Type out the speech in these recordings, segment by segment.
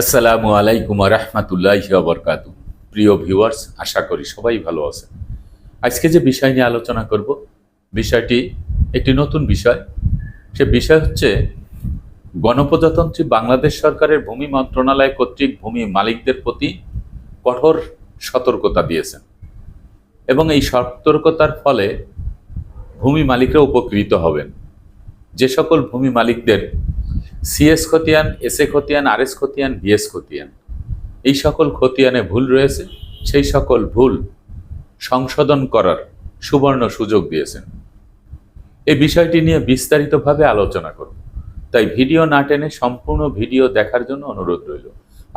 আসসালামু আলাইকুম রহমতুল্লাহ বরকাত প্রিয় ভিউয়ার্স, আশা করি সবাই ভালো আছেন। আজকে যে বিষয় নিয়ে আলোচনা করব, বিষয়টি একটি নতুন বিষয়। সে বিষয় হচ্ছে গণপ্রজাতন্ত্রী বাংলাদেশ সরকারের ভূমি মন্ত্রণালয় কর্তৃক ভূমি মালিকদের প্রতি কঠোর সতর্কতা দিয়েছেন এবং এই সতর্কতার ফলে ভূমি মালিকরা উপকৃত হবেন। যে সকল ভূমি মালিকদের সিএস খতিয়ান এস এ খতিয়ান আর এস খতিয়ান বিএস খতিয়ান এই সকল খতিয়ানে ভুল রয়েছে, সেই সকল ভুল সংশোধন করার সুবর্ণ সুযোগ দিয়েছেন। এই বিষয়টি নিয়ে বিস্তারিতভাবে আলোচনা করব। তাই ভিডিও না টেনে সম্পূর্ণ ভিডিও দেখার জন্য অনুরোধ রইল।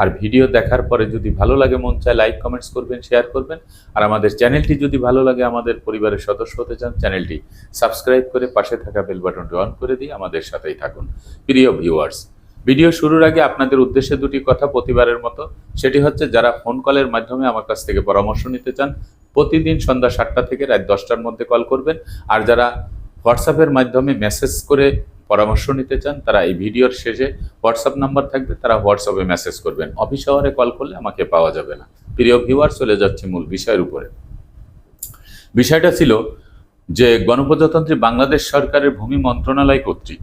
আর ভিডিও দেখার পরে যদি ভালো লাগে, মন চায় লাইক কমেন্টস করবেন শেয়ার করবেন। আর আমাদের চ্যানেলটি যদি ভালো লাগে, আমাদের পরিবারের সদস্য হতে চান, চ্যানেলটি সাবস্ক্রাইব করে পাশে থাকা বেল বাটনটি অন করে দিয়ে আমাদের সাথেই থাকুন। প্রিয় ভিউয়ার্স ভিডিও শুরুর আগে আপনাদের উদ্দেশ্যে দুটি কথা প্রতিবারের মতো। সেটি হচ্ছে, যারা ফোন কলের মাধ্যমে আমার কাছ থেকে পরামর্শ নিতে চান, প্রতিদিন সন্ধ্যা সাতটা থেকে রাত দশটার মধ্যে কল করবেন। আর যারা হোয়াটসঅ্যাপের মাধ্যমে মেসেজ করে পরামর্শ নিতে চান, তারা এই ভিডিওর শেষে হোয়াটসঅ্যাপ নাম্বার থাকবে, তারা হোয়াটসঅ্যাপে মেসেজ করবেন। অফিস আওয়ারে কল করলে আমাকে পাওয়া যাবে না। প্রিয় ভিউয়ার চলে যাচ্ছে মূল বিষয়ের উপরে। বিষয়টা ছিল যে গণপ্রজাতন্ত্রী বাংলাদেশ সরকারের ভূমি মন্ত্রণালয় কর্তৃক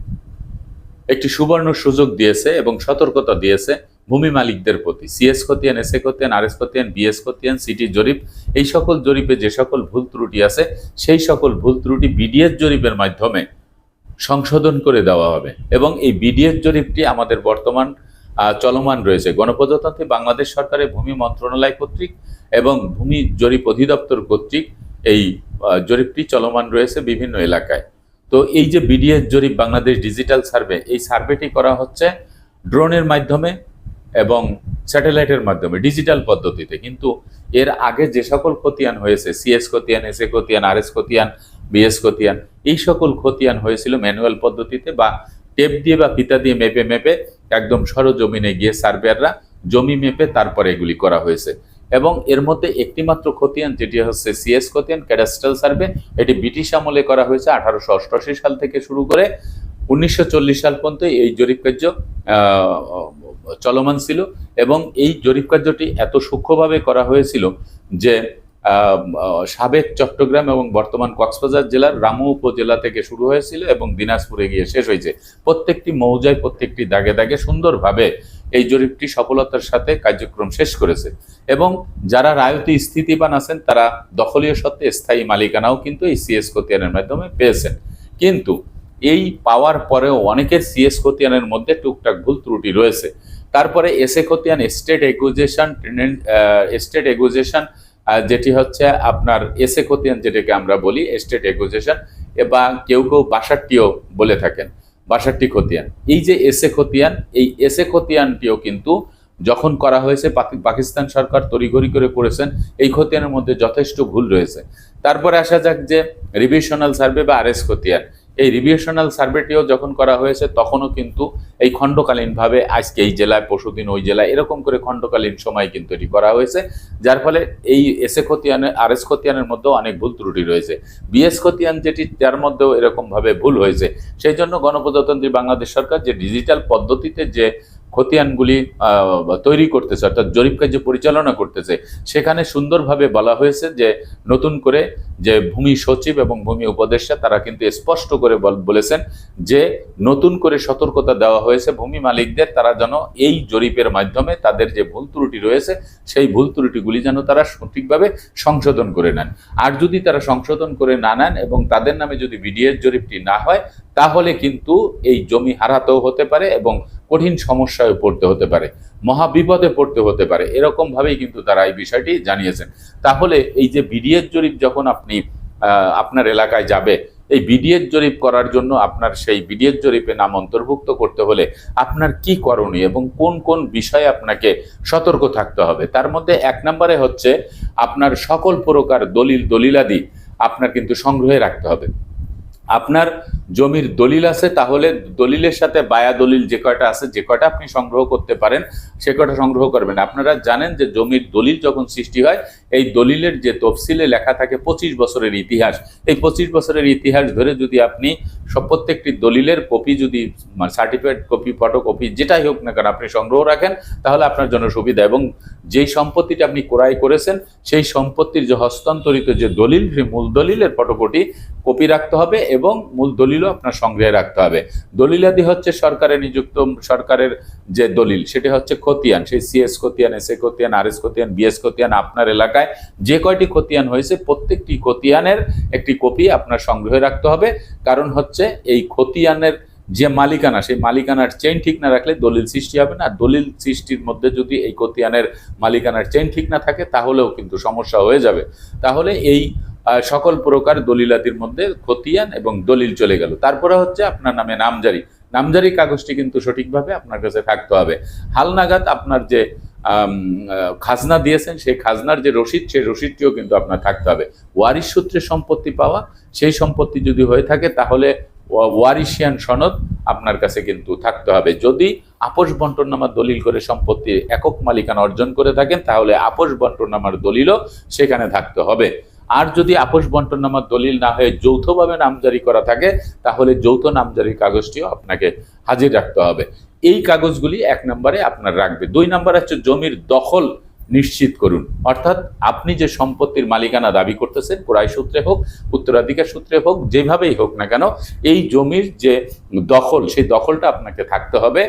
একটি সুবর্ণ সুযোগ দিয়েছে এবং সতর্কতা দিয়েছে ভূমি মালিকদের প্রতি। সিএস খতিয়ান এস এ খতিয়ান আর এস খতিয়ান বিএস খতিয়ান সিটি জরিপ, এই সকল জরিপে যে সকল ভুল ত্রুটি আছে, সেই সকল ভুল ত্রুটি বিডিএস জরিপের মাধ্যমে সংশোধন করে দেওয়া হবে। এবং এই বিডিএস জরিপটি আমাদের বর্তমান চলমান রয়েছে। গণপ্রজাতন্ত্রী বাংলাদেশ সরকারের ভূমি মন্ত্রণালয় কর্তৃক এবং ভূমি জরিপ অধিদপ্তর কর্তৃক এই জরিপটি চলমান রয়েছে বিভিন্ন এলাকায়। তো এই যে বিডিএস জরিপ, বাংলাদেশ ডিজিটাল সার্ভে, এই সার্ভেটি করা হচ্ছে ড্রোনের মাধ্যমে এবং স্যাটেলাইটের মাধ্যমে, ডিজিটাল পদ্ধতিতে। কিন্তু এর আগে যে সকল খতিয়ান হয়েছে, সিএস খতিয়ান এস এ খতিয়ান আর এস খতিয়ান বিএস খতিয়ান। এই সকল খতিয়ান হয়েছিল ম্যানুয়াল পদ্ধতিতে বা টেপ দিয়ে বা ফিতা দিয়ে মেপে মেপে একদম সরজমিনে গিয়ে সার্ভেয়াররা জমি মেপে তারপরে এগুলি করা হয়েছে। এবং এর মধ্যে একটিমাত্র খতিয়ান যেটি হচ্ছে সিএস খতিয়ান, ক্যাডাস্ট্রাল সার্ভে, এটি ব্রিটিশ আমলে করা হয়েছে আঠারোশো অষ্টআশি সাল থেকে শুরু করে উনিশশো চল্লিশ সাল পর্যন্ত এই জরিপ কার্য চলমান ছিল। এবং এই জরিপ কার্যটি এত সূক্ষ্মভাবে করা হয়েছিল যে সাবেক চট্টগ্রাম এবং বর্তমান কক্সবাজার জেলার রামু উপজেলা থেকে শুরু হয়েছিল এবং দিনাজপুরে গিয়ে শেষ হয়েছে। প্রত্যেকটি মৌজায়, প্রত্যেকটি দাগে দাগে সুন্দরভাবে এই জরিপটি সফলতার সাথে কার্যক্রম শেষ করেছে এবং যারা রায়তে স্থিতিবান আছেন, তারা দখলীয় সত্ত্বে স্থায়ী মালিকানাও কিন্তু এই সিএস খতিয়ানের মাধ্যমে পেয়েছেন। কিন্তু এই পাওয়ার পরেও অনেকের সিএস খতিয়ানের মধ্যে টুকটাক ভুল ত্রুটি রয়েছে। তারপরে এসএ খতিয়ান স্টেট এগুজেশন স্টেট এগুজেশন যেটি হচ্ছে আপনার এসএ খতিয়ান যেটাকে আমরা বলি স্টেট এগুজেশন বা কেউ কেউ বাষট্টিও বলে থাকেন, বাষট্টি খতিয়ান। এই যে এসএ খতিয়ান, এই এসএ খতিয়ানটিও কিন্তু যখন করা হয়েছে পাকিস্তান সরকার তড়িঘড়ি করে করেছেন, এই খতিয়ানের মধ্যে যথেষ্ট ভুল রয়েছে। তারপরে আসা যাক যে রিভিশনাল সার্ভে বা আরএস খতিয়ান। এই রিভিয়েশনাল সার্ভেটিও যখন করা হয়েছে, তখনও কিন্তু এই খণ্ডকালীনভাবে আজকে এই জেলায় পশুদিন ওই জেলায় এরকম করে খণ্ডকালীন সময় কিন্তু এটি করা হয়েছে। যার ফলে এই এসএ খতিয়ানের আর এস খতিয়ানের মধ্যেও অনেক ভুল ত্রুটি রয়েছে। বিএস খতিয়ান যেটি, তার মধ্যেও এরকমভাবে ভুল হয়েছে। সেই জন্য গণপ্রজাতন্ত্রী বাংলাদেশ সরকার যে ডিজিটাল পদ্ধতিতে যে খতিয়ানগুলি তৈরি করতেছে, অর্থাৎ জরিপ কার্য পরিচালনা করতেছে, সেখানে সুন্দরভাবে বলা হয়েছে যে নতুন করে যে ভূমি সচিব এবং ভূমি উপদেষ্টা, তারা কিন্তু স্পষ্ট করে বল- বলেছেন যে নতুন করে সতর্কতা দেওয়া হয়েছে। ভূমি মালিকদের, তারা যেন এই জরিপের মাধ্যমে তাদের যে ভুল ত্রুটি রয়েছে, সেই ভুল ত্রুটিগুলি যেন তারা সঠিকভাবে সংশোধন করে নেন। আর যদি তারা সংশোধন করে না নেন এবং তাদের নামে যদি বিডিএস জরিপটি না হয়, তাহলে কিন্তু এই জমি হারাতেও হতে পারে এবং কঠিন সমস্যায় পড়তে হতে পারে, মহাবিপদে পড়তে হতে পারে। এরকম ভাবেই কিন্তু তারা এই বিষয়টি জানিয়েছেন। তাহলে এই যে বিডিএস জরিপ যখন আপনি আহ, আপনার এলাকায় যাবে এই বিডিএস জরিপ করার জন্য আপনার সেই বিডিএস জরিপে নাম অন্তর্ভুক্ত করতে হলে আপনার কি করণীয় এবং কোন কোন বিষয়ে আপনাকে সতর্ক থাকতে হবে? তার মধ্যে এক নম্বরে হচ্ছে আপনার সকল প্রকার দলিল দলিলাদি আপনার কিন্তু সংগ্রহে রাখতে হবে। আপনার জমির দলিল আছে, তাহলে দলিলের সাথে বায়া দলিল যে কয়টা আছে, যে কয়টা আপনি সংগ্রহ করতে পারেন, সে কয়টা সংগ্রহ করবেন। আপনারা জানেন যে জমির দলিল যখন সৃষ্টি হয়, এই দলিলের যে তফসিলে লেখা থাকে পঁচিশ বছরের ইতিহাস। এই পঁচিশ বছরের ইতিহাস ধরে যদি আপনি সব প্রত্যেকটি দলিলের কপি যদি সার্টিফিকেট কপি ফটোকপি যেটাই হোক না কেন আপনি সংগ্রহ রাখেন, তাহলে আপনার জন্য সুবিধা। এবং যেই সম্পত্তিটা আপনি ক্রয় করেছেন, সেই সম্পত্তির যে হস্তান্তরিত যে দলিল, সেই মূল দলিলের ফটোকপি কপি রাখতে হবে এবং মূল দলিলও আপনার সংগ্রহে রাখতে হবে। দলিলাদি হচ্ছে সরকারের নিযুক্ত সরকারের যে দলিল, সেটি হচ্ছে খতিয়ান, সেই সিএস খতিয়ান, এস এ খতিয়ান, আর এস খতিয়ান বিএস খতিয়ান আপনার এলাকায় যে কয়টি খতিয়ান হয়েছে, প্রত্যেকটি খতিয়ানের একটি কপি আপনার সংগ্রহে রাখতে হবে। কারণ হচ্ছে এই খতিয়ানের যে মালিকানা, সেই মালিকানার চেইন ঠিক না রাখলে দলিল সৃষ্টি হবে না। দলিল সৃষ্টির মধ্যে যদি এই খতিয়ানের মালিকানার চেইন ঠিক না থাকে, তাহলেও কিন্তু সমস্যা হয়ে যাবে। তাহলে এই সকল প্রকার দলিলাতির মধ্যে খতিয়ান এবং দলিল চলে গেল। তারপরে হচ্ছে আপনার নামে নামজারি। নামজারি কাগজটি কিন্তু সঠিকভাবে আপনার কাছে থাকতে হবে। হালনাগাদ আপনার যে খাজনা দিয়েছেন, সেই খাজনার যে রসিদ, সেই রসিদটিও কিন্তু আপনার থাকতে হবে। ওয়ারিশ সূত্রে সম্পত্তি পাওয়া, সেই সম্পত্তি যদি হয়ে থাকে, তাহলে ওয়ারিশিয়ান সনদ আপনার কাছে কিন্তু থাকতে হবে। যদি আপোষ বন্টননামার দলিল করে সম্পত্তির একক মালিকানা অর্জন করে থাকেন, তাহলে আপোষ বন্টননামার দলিলও সেখানে থাকতে হবে। আর যদি আপোষ বন্টননামার দলিল না হয়ে যৌথভাবে নামজারি করা থাকে, তাহলে যৌথ নামজারির কাগজটিও আপনাকে হাজির রাখতে হবে। এই কাগজগুলি এক নম্বরে আপনার রাখবে। দুই নম্বর হচ্ছে জমির দখল নিশ্চিত করুন। অর্থাৎ আপনি যে সম্পত্তির মালিকানা দাবি করতেছেন, ক্রয় সূত্রে হোক, উত্তরাধিকার সূত্রে হোক, যেভাবেই হোক না কেন, এই জমির যে দখল, সেই দখলটা আপনাকে থাকতে হবে।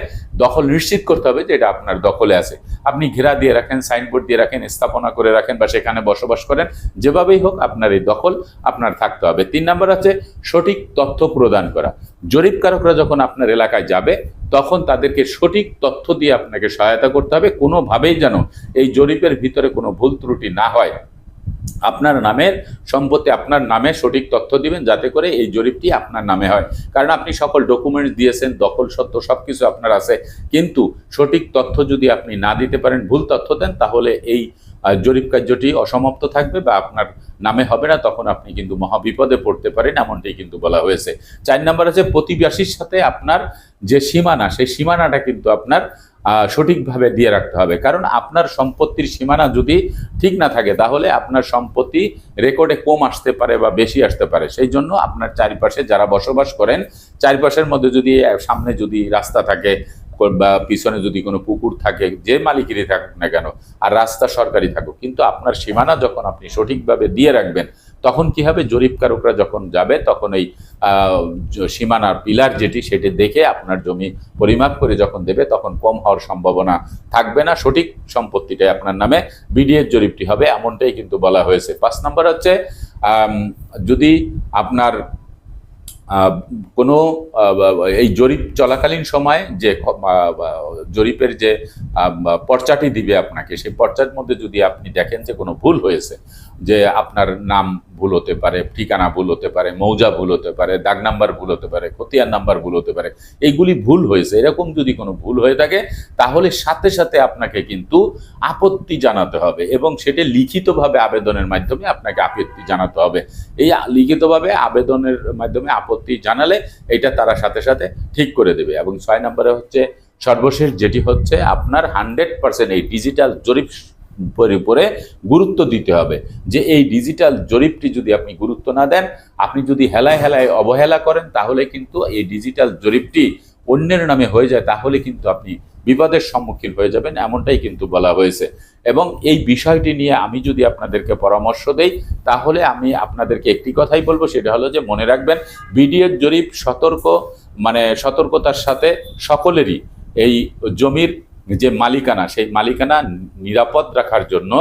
দখল নিশ্চিত করতে হবে যে এটা আপনার দখলে আছে। আপনি ঘেরা দিয়ে রাখেন, সাইনবোর্ড দিয়ে রাখেন, স্থাপনা করে রাখেন বা সেখানে বসবাস করেন, যেভাবেই হোক আপনার এই দখল আপনার থাকতে হবে। তিন নম্বর আছে সঠিক তথ্য প্রদান করা। জরিপকারকরা যখন আপনার এলাকায় যাবে, তখন তাদেরকে সঠিক তথ্য দিয়ে আপনাকে সহায়তা করতে হবে। কোনোভাবেই যেন এই জরিপের ভিতরে কোনো ভুল ত্রুটি না হয়। আপনার নামের সম্পত্তি আপনার নামে সঠিক তথ্য দিবেন, যাতে করে এই জরিপটি আপনার নামে হয়। কারণ আপনি সকল ডকুমেন্টস দিয়েছেন, দখল, সত্য সব কিছু আপনার আছে। কিন্তু সঠিক তথ্য যদি আপনি না দিতে পারেন, ভুল তথ্য দেন, তাহলে এই জরিপ কার্যটি অসমাপ্ত থাকবে বা আপনার নামে হবে না, তখন আপনি কিন্তু মহাবিপদে পড়তে পারেন, এমনটাই কিন্তু বলা হয়েছে। চার নাম্বার আছে, প্রতিবেশীর সাথে আপনার যে সীমানা, সেই সীমানাটা কিন্তু আপনার সঠিকভাবে দিয়ে রাখতে হবে। কারণ আপনার সম্পত্তির সীমানা যদি ঠিক না থাকে, তাহলে আপনার সম্পত্তি রেকর্ডে কম আসতে পারে বা বেশি আসতে পারে। সেই জন্য আপনার চারিপাশে যারা বসবাস করেন, চারিপাশের মধ্যে যদি, সামনে যদি রাস্তা থাকে বা পিছনে যদি কোনো পুকুর থাকে, যে মালিকেরই থাকুক না কেন, আর রাস্তা সরকারি থাকুক, কিন্তু আপনার সীমানা যখন আপনি সঠিকভাবে দিয়ে রাখবেন, তখন কি হবে? জরিপকারকরা যখন যাবে, তখন এই সীমানার পিলার যেটি, সেটি দেখে আপনার জমি পরিমাপ করে যখন দেবে, তখন কম হওয়ার সম্ভাবনা থাকবে না। সঠিক সম্পত্তিটাই আপনার নামে বিডিএর জরিপটি হবে, এমনটাই কিন্তু বলা হয়েছে। পাঁচ নম্বর হচ্ছে যদি আপনার কোনো এই জরিপ চলাকালীন সময় যে জরিপের যে পর্চাটি দিবে আপনাকে, সেই পর্চার মধ্যে যদি আপনি দেখেন যে কোনো ভুল হয়েছে, যে আপনার নাম ভুল হতে পারে, ঠিকানা ভুল হতে পারে, মৌজা ভুল হতে পারে, দাগ নাম্বার ভুল হতে পারে, খতিয়ান নাম্বার ভুল হতে পারে, এইগুলি ভুল হয়েছে। এরকম যদি কোনো ভুল হয়ে থাকে, তাহলে সাথে সাথে আপনাকে কিন্তু আপত্তি জানাতে হবে এবং সেটি লিখিতভাবে আবেদনের মাধ্যমে আপনাকে আপত্তি জানাতে হবে। এই লিখিতভাবে আবেদনের মাধ্যমে আপত্তি জানালে এটা তারা সাথে সাথে ঠিক করে দেবে এবং ছয় নম্বরে হচ্ছে, সর্বশেষ যেটি হচ্ছে আপনার হান্ড্রেড পার্সেন্ট এই ডিজিটাল জরিপ উপরে গুরুত্ব দিতে হবে যে এই ডিজিটাল জরিপটি যদি আপনি গুরুত্ব না দেন, আপনি যদি হেলায় হেলায় অবহেলা করেন, তাহলে কিন্তু এই ডিজিটাল জরিপটি অন্যের নামে হয়ে যায়, তাহলে কিন্তু আপনি বিপদের সম্মুখীন হয়ে যাবেন, এমনটাই কিন্তু বলা হয়েছে। এবং এই বিষয়টি নিয়ে আমি যদি আপনাদেরকে পরামর্শ দেই, তাহলে আমি আপনাদেরকে একটি কথাই বলব, সেটা হলো যে মনে রাখবেন, বিডিএর জরিপ সতর্ক মানে সতর্কতার সাথে সকলেরই এই জমির যে মালিকানা, সেই মালিকানা নিরাপদ রাখার জন্য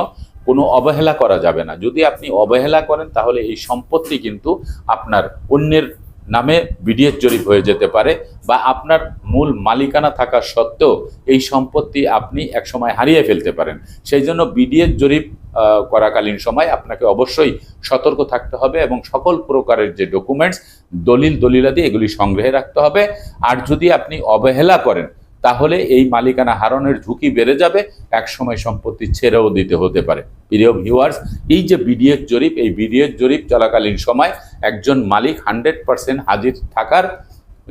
কোনো অবহেলা করা যাবে না। যদি আপনি অবহেলা করেন, তাহলে এই সম্পত্তি কিন্তু আপনার অন্যের নামে বিডিএস জরিপ হয়ে যেতে পারে বা আপনার মূল মালিকানা থাকা সত্ত্বেও এই সম্পত্তি আপনি একসময় হারিয়ে ফেলতে পারেন। সেই জন্য বিডিএস জরিপ করাকালীন সময় আপনাকে অবশ্যই সতর্ক থাকতে হবে এবং সকল প্রকারের যে ডকুমেন্টস, দলিল, দলিলাদি, এগুলি সংগ্রহে রাখতে হবে। আর যদি আপনি অবহেলা করেন তাহলে এই মালিকানা হারানোর ঝুঁকি বেড়ে যাবে। একসময় সম্পত্তি ছেড়েও দিতে হতে পারে। প্রিয় ভিউয়ার্স, এই যে বিডিএস জরিপ, এই বিডিএস জরিপ চলাকালীন সময় একজন মালিক হান্ড্রেড পার্সেন্ট হাজির থাকার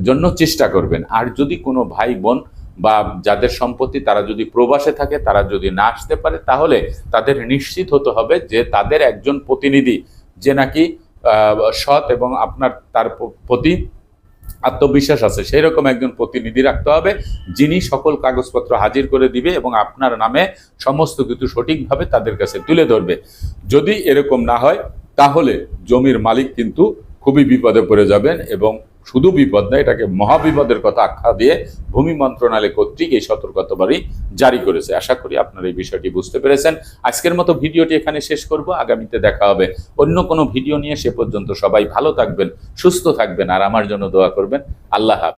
জন্য চেষ্টা করবেন। আর যদি কোনো ভাই বোন বা যাদের সম্পত্তি তারা যদি প্রবাসে থাকে, তারা যদি না আসতে পারে, তাহলে তাদের নিশ্চিত হতে হবে যে তাদের একজন প্রতিনিধি যে নাকি সৎ এবং আপনার তার প্রতি আত্মবিশ্বাস আছে। সেই রকম একজন প্রতিনিধি রাখতে হবে, যিনি সকল কাগজপত্র হাজির করে দিবে এবং আপনার নামে সমস্ত কিছু সঠিকভাবে তাদের কাছে তুলে ধরবে। যদি এরকম না হয়, তাহলে জমির মালিক কিন্তু খুবই বিপদে পড়ে যাবেন এবং শুধু বিপদ নয়, এটাকে মহাবিপদের কথা আখ্যা দিয়ে ভূমি মন্ত্রণালয় কর্তৃক এই সতর্কতাবারই জারি করেছে। আশা করি আপনারা এই বিষয়টি বুঝতে পেরেছেন। আজকের মতো ভিডিওটি এখানে শেষ করব। আগামীতে দেখা হবে অন্য কোনো ভিডিও নিয়ে। সে পর্যন্ত সবাই ভালো থাকবেন, সুস্থ থাকবেন, আর আমার জন্য দোয়া করবেন। আল্লাহ হাফেজ।